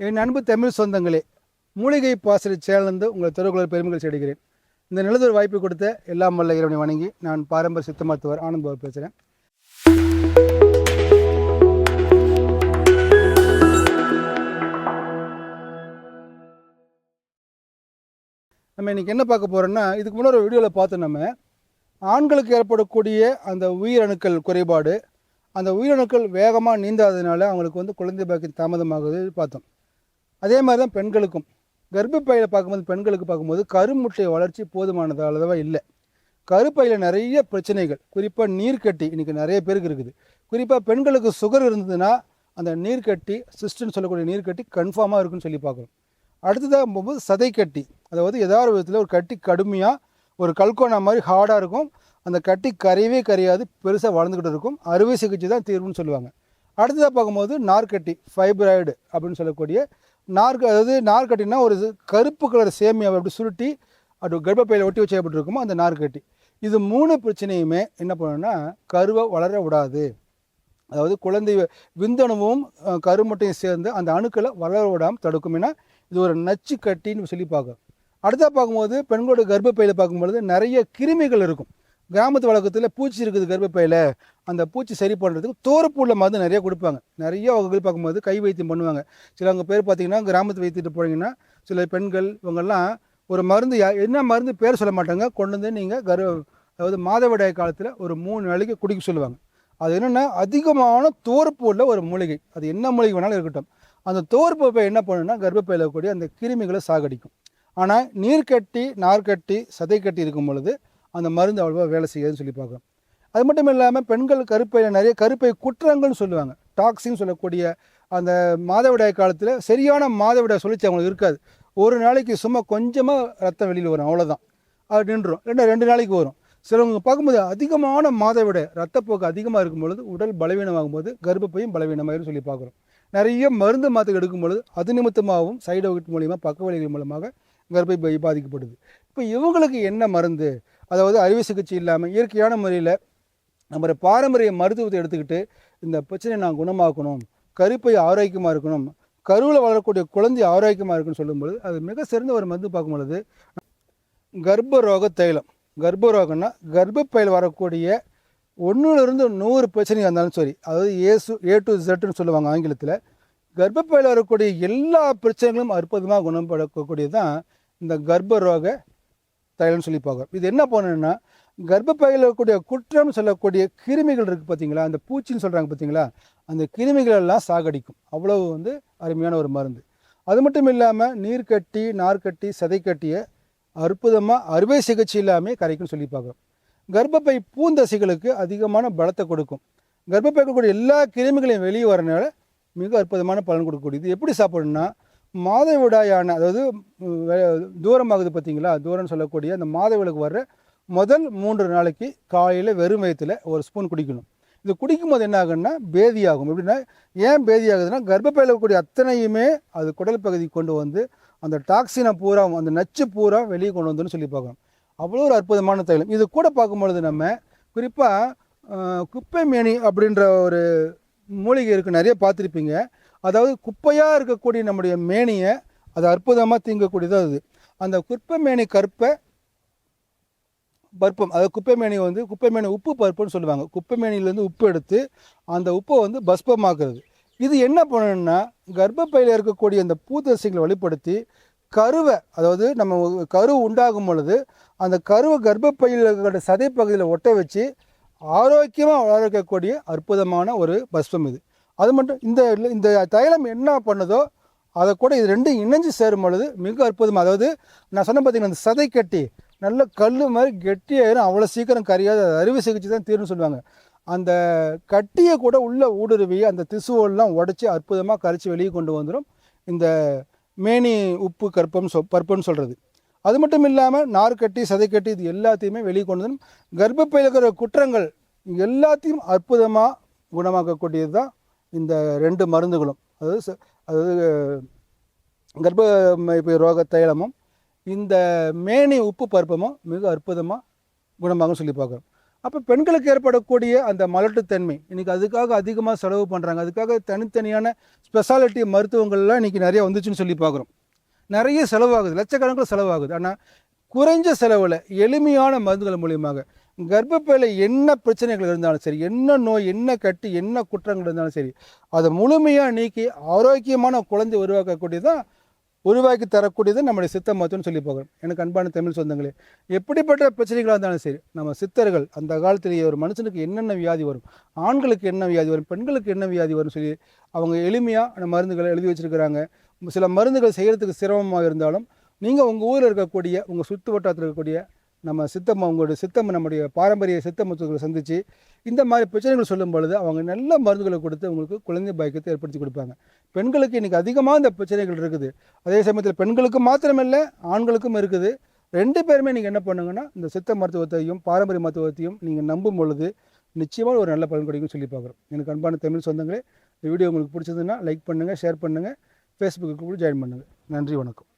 என் அன்பு தமிழ் சொந்தங்களே மூலிகை பாசறை சேனலிருந்து உங்கள் தெருவுக்குள்ள பெருமைகள் செய்கிறேன் இந்த நிலத்தொரு வாய்ப்பு கொடுத்த எல்லாம் வல்ல இறைவனை வணங்கி நான் பாரம்பரிய சித்த மருத்துவர் ஆனந்த் பாபு பேசுகிறேன் நம்ம இன்றைக்கி என்ன பார்க்க போகிறோம்னா இதுக்கு முன்னாடி ஒரு வீடியோவில் பார்த்தோம் நம்ம. ஆண்களுக்கு ஏற்படக்கூடிய அந்த உயிரணுக்கள் குறைபாடு அந்த உயிரணுக்கள் வேகமாக நீந்தாததுனால அவங்களுக்கு வந்து குழந்தை பாக்கியம் தாமதமாகுது பார்த்தோம். அதே மாதிரி தான் பெண்களுக்கும். கர்ப்பப்பையில் பார்க்கும்போது பெண்களுக்கு பார்க்கும்போது கருமுட்டை வளர்ச்சி போதுமானது அளவாக இல்லை. கருப்பையில் நிறைய பிரச்சனைகள். குறிப்பாக நீர்க்கட்டி இன்றைக்கி நிறைய பேருக்கு இருக்குது. குறிப்பாக பெண்களுக்கு சுகர் இருந்ததுன்னா அந்த நீர்க்கட்டி சிஸ்டன்னு சொல்லக்கூடிய நீர்க்கட்டி கன்ஃபார்மாக இருக்குன்னு சொல்லி பார்க்குறோம். அடுத்ததாக போகும்போது சதைக்கட்டி. அதாவது ஏதாவது விதத்தில் ஒரு கட்டி கடுமையாக ஒரு கல்கோனா மாதிரி ஹார்டாக இருக்கும். அந்த கட்டி கரையவே கரையாது பெருசாக வளர்ந்துக்கிட்டு இருக்கும். அறுவை சிகிச்சை தான் தீர்வுன்னு சொல்லுவாங்க. அடுத்ததாக பார்க்கும்போது நார்க்கட்டி ஃபைப்ராய்டு அப்படின்னு சொல்லக்கூடிய நார்க அதாவது நார்கட்டினா ஒரு கருப்பு கலர் சேமியாவை அப்படி சுருட்டி அப்படி கர்ப்பப்பையில் ஒட்டி வச்சப்பட்டிருக்குமோ அந்த நார்க்கட்டி இது மூணு பிரச்சனையுமே என்ன பண்ணணும்னா கருவை வளர விடாது. அதாவது குழந்தை விந்தணுவும் கருமட்டையும் சேர்ந்து அந்த அணுக்களை வளர விடாமல் தடுக்கும். ஏன்னா இது ஒரு நச்சு கட்டின்னு சொல்லி பார்க்குறோம். அடுத்தா பார்க்கும்போது பெண்களோட கர்ப்பப்பையில் பார்க்கும்பொழுது நிறைய கிருமிகள் இருக்கும். கிராமத்து வழக்கத்தில் பூச்சி இருக்குது கர்ப்பப்பையில் அந்த பூச்சி சரி பண்ணுறதுக்கு தோரப்பூவில் மருந்து நிறைய கொடுப்பாங்க. நிறைய வகைகள் பார்க்கும்போது கை வைத்தியம் பண்ணுவாங்க. சிலவங்க பேர் பார்த்திங்கன்னா கிராமத்து வைத்தியத்தை போனீங்கன்னா சில பெண்கள் இவங்கெல்லாம் ஒரு மருந்து யா- என்ன மருந்து பேர் சொல்ல மாட்டாங்க. கொண்டு வந்து நீங்கள் கரு அதாவது மாதவிடாய் காலத்தில் ஒரு மூணு நாளைக்கு குடிக்க சொல்லுவாங்க. அது என்னென்னா அதிகமான தோர்ப்பு உள்ள ஒரு மூலிகை. அது என்ன மூலிகை வேணாலும் இருக்கட்டும். அந்த தோர்ப்பு என்ன பண்ணுன்னா கர்ப்பப்பையில் இருக்கக்கூடிய அந்த கிருமிகளை சாகடிக்கும். ஆனால் நீர்க்கட்டி நார்க்கட்டி சதைக்கட்டி இருக்கும் பொழுது அந்த மருந்து அவ்வளோவா வேலை செய்யாதுன்னு சொல்லி பார்க்குறோம். அது மட்டும் இல்லாமல் பெண்கள் கருப்பையில் நிறைய கருப்பை குற்றங்கள்னு சொல்லுவாங்க. டாக்ஸின்னு சொல்லக்கூடிய அந்த மாதவிடாய் காலத்தில் சரியான மாதவிடாய் சொல்லிச்சு அவங்களுக்கு இருக்காது. ஒரு நாளைக்கு சும்மா கொஞ்சமாக ரத்தம் வெளியில் வரும் அவ்வளோதான் அது நின்றுடும் ரெண்டு ரெண்டு நாளைக்கு வரும். சிலவங்க பார்க்கும்போது அதிகமான மாதவிடாய் ரத்தப்போக்கு அதிகமாக இருக்கும் பொழுது உடல் பலவீனமாகும் போது கர்ப்பப்பையும் பலவீனமாயிரும் சொல்லி பார்க்குறோம். நிறைய மருந்து மாத்திரை எடுக்கும் பொழுது அது நிமித்தமாகவும் சைடு எஃபெக்ட் மூலியமாக பக்க வழிகள் மூலமாக கர்ப்பப்பை பாதிக்கப்படுது. இப்போ இவங்களுக்கு என்ன மருந்து? அதாவது அறுவை சிகிச்சை இல்லாமல் இயற்கையான முறையில் நம்ம பாரம்பரிய மருத்துவத்தை எடுத்துக்கிட்டு இந்த பிரச்சனையை நான் குணமாக்கணும் கருப்பை ஆரோக்கியமாக இருக்கணும் கருவில் வளரக்கூடிய குழந்தை ஆரோக்கியமாக இருக்குன்னு சொல்லும்பொழுது அது மிக சிறந்த ஒரு மருந்து பார்க்கும் பொழுது கர்ப்ப ரோக தைலம். கர்ப்ப ரோகம்னா கர்ப்பப்பையில் வரக்கூடிய ஒன்றுலேருந்து நூறு பிரச்சனை இருந்தாலும் சரி அதாவது ஏசு ஏ டு ஜெட்னு சொல்லுவாங்க ஆங்கிலத்தில் கர்ப்பப்பையில் வரக்கூடிய எல்லா பிரச்சனைகளும் அற்புதமாக குணப்படக்கூடியது தான் இந்த கர்ப்ப ரோக தைலம்னு சொல்லி பார்க்குறோம். இது என்ன பண்ணணும்னா கர்ப்பப்பையில் இருக்கக்கூடிய குற்றம்னு சொல்லக்கூடிய கிருமிகள் இருக்குது பார்த்தீங்களா? அந்த பூச்சின்னு சொல்கிறாங்க பார்த்தீங்களா? அந்த கிருமிகள் எல்லாம் சாகடிக்கும். அவ்வளவு வந்து அருமையான ஒரு மருந்து. அது மட்டும் இல்லாமல் நீர்க்கட்டி நார்க்கட்டி சதைக்கட்டியை அற்புதமாக அறுவை சிகிச்சை இல்லாமல் கரைக்கும்னு சொல்லி பார்க்குறோம். கர்ப்பப்பை பூந்தசைகளுக்கு அதிகமான பலத்தை கொடுக்கும். கர்ப்பப்பை இருக்கக்கூடிய எல்லா கிருமிகளையும் வெளியே வரனால மிக அற்புதமான பலன் கொடுக்கக்கூடியது. எப்படி சாப்பிடணும்னா மாதவிடாயான அதாவது தூரமாகுது பார்த்தீங்களா? தூரம்னு சொல்லக்கூடிய அந்த மாதவிளக்கு வர்ற முதல் மூன்று நாளைக்கு காலையில் வெறும் வயத்தில் ஒரு ஸ்பூன் குடிக்கணும். இது குடிக்கும்போது என்ன ஆகுன்னா பேதியாகும். எப்படின்னா ஏன் பேதியாகுதுன்னா கர்ப்பப்பையில் இருக்கக்கூடிய அத்தனையுமே அது குடல் பகுதிக்கு கொண்டு வந்து அந்த டாக்ஸினை பூரா அந்த நச்சு பூரா வெளியே கொண்டு வந்துன்னு சொல்லி பார்க்கணும். அவ்வளோ ஒரு அற்புதமான தைலம். இது கூட பார்க்கும்பொழுது நம்ம குறிப்பாக குப்பை மேனி அப்படின்ற ஒரு மூலிகை இருக்குது நிறைய பார்த்துருப்பீங்க. அதாவது குப்பையாக இருக்கக்கூடிய நம்முடைய மேனியை அது அற்புதமாக தீங்கக்கூடியதாக அது. அந்த குப்பை மேனி கற்பை பருப்பம் அதாவது குப்பை மேனி வந்து குப்பை மேனி உப்பு பருப்புன்னு சொல்லுவாங்க. குப்பை மேனிலேருந்து உப்பு எடுத்து அந்த உப்பை வந்து பஸ்பமாக்குறது. இது என்ன பண்ணணும்னா கர்ப்பப்பையில் இருக்கக்கூடிய அந்த பூத்தசைகளை வெளிப்படுத்தி கருவை அதாவது நம்ம கரு உண்டாகும் பொழுது அந்த கருவை கர்ப்பப்பையில் இருக்கிற சதை பகுதியில் ஒட்ட வச்சு ஆரோக்கியமாக வளர்க்கக்கூடிய அற்புதமான ஒரு பஸ்பம் இது. அது மட்டும் இந்த இந்த தைலம் என்ன பண்ணுதோ அதை கூட இது ரெண்டும் இணைஞ்சு சேரும் பொழுது மிக அற்புதம். அதாவது நான் சொன்ன பார்த்தீங்கன்னா அந்த சதை கட்டி நல்ல கல் மாதிரி கெட்டியாயிரும் அவ்வளோ சீக்கிரம் கரையாது அது அறுவை சிகிச்சை தான் தீரும்னு சொல்லுவாங்க. அந்த கட்டியை கூட உள்ளே ஊடுருவி அந்த திசுவெல்லாம் உடச்சி அற்புதமாக கரைச்சி வெளியே கொண்டு வந்துடும் இந்த மேனி உப்பு கற்பம் சொ பருப்புன்னு சொல்கிறது அது மட்டும் இல்லாமல் நார்க்கட்டி சதைக்கட்டி இது எல்லாத்தையுமே வெளியே கொண்டு வந்துடும் கர்ப்பப்பையில் இருக்கிற குற்றங்கள் எல்லாத்தையும் அற்புதமாக குணமாக்கக்கூடியது தான் இந்த ரெண்டு மருந்துகளும். அதாவது ச- அதாவது கர்ப்பமைப்பு ரோக தைலமும் இந்த மேனி உப்பு பருப்பமும் மிக அற்புதமாக குணமாகும் சொல்லி பார்க்குறோம். அப்போ பெண்களுக்கு ஏற்படக்கூடிய அந்த மலட்டுத்தன்மை இன்றைக்கி அதுக்காக அதிகமாக செலவு பண்ணுறாங்க அதுக்காக தனித்தனியான ஸ்பெஷாலிட்டி மருத்துவங்கள்லாம் இன்றைக்கி நிறைய வந்துச்சுன்னு சொல்லி பார்க்குறோம். நிறைய செலவாகுது. லட்சக்கணக்கில் செலவாகுது. ஆனால் குறைஞ்ச செலவில் எளிமையான மருந்துகள் மூலியமாக கர்ப்பப்பையில் என்ன பிரச்சனைகள் இருந்தாலும் சரி என்ன நோய் என்ன கட்டு என்ன குற்றங்கள் இருந்தாலும் சரி அதை முழுமையாக நீக்கி ஆரோக்கியமான குழந்தை உருவாக்கக்கூடியதான் உருவாக்கி தரக்கூடியது நம்முடைய சித்த மருத்துவம்னு சொல்லி போகிறோம் எனக்கு அன்பான தமிழ் சொந்தங்களே எப்படிப்பட்ட பிரச்சனைகளாக இருந்தாலும் சரி நம்ம சித்தர்கள் அந்த காலத்திலேயே ஒரு மனுஷனுக்கு என்னென்ன வியாதி வரும் ஆண்களுக்கு என்ன வியாதி வரும் பெண்களுக்கு என்ன வியாதி வரும் சொல்லி அவங்க எளிமையாக அந்த மருந்துகளை எழுதி வச்சுருக்கிறாங்க. சில மருந்துகள் செய்கிறதுக்கு சிரமமாக இருந்தாலும் நீங்கள் உங்கள் ஊரில் இருக்கக்கூடிய உங்கள் சுற்று வட்டாரத்தில் இருக்கக்கூடிய நம்ம சித்தம் அவங்களோட சித்தம் நம்முடைய பாரம்பரிய சித்த மருத்துவர்களை சந்தித்து இந்த மாதிரி பிரச்சனைகள் சொல்லும் பொழுது அவங்க நல்ல மருந்துகளை கொடுத்து உங்களுக்கு குழந்தை பாக்கியத்தை ஏற்படுத்தி கொடுப்பாங்க. பெண்களுக்கு இன்றைக்கி அதிகமாக இந்த பிரச்சனைகள் இருக்குது. அதே சமயத்தில் பெண்களுக்கு மாத்திரமில்லை ஆண்களுக்கும் இருக்குது. ரெண்டு பேருமே நீங்கள் என்ன பண்ணுங்கன்னா இந்த சித்த மருத்துவத்தையும் பாரம்பரிய மருத்துவத்தையும் நீங்கள் நம்பும் பொழுது நிச்சயமாக ஒரு நல்ல பலன் கிடைக்கும் சொல்லி பார்க்குறோம். எனக்கு அன்பான தமிழ் சொந்தங்களே இந்த வீடியோ உங்களுக்கு பிடிச்சதுன்னா லைக் பண்ணுங்கள் ஷேர் பண்ணுங்கள் ஃபேஸ்புக்கு கூட ஜாயின் பண்ணுங்கள் நன்றி வணக்கம்.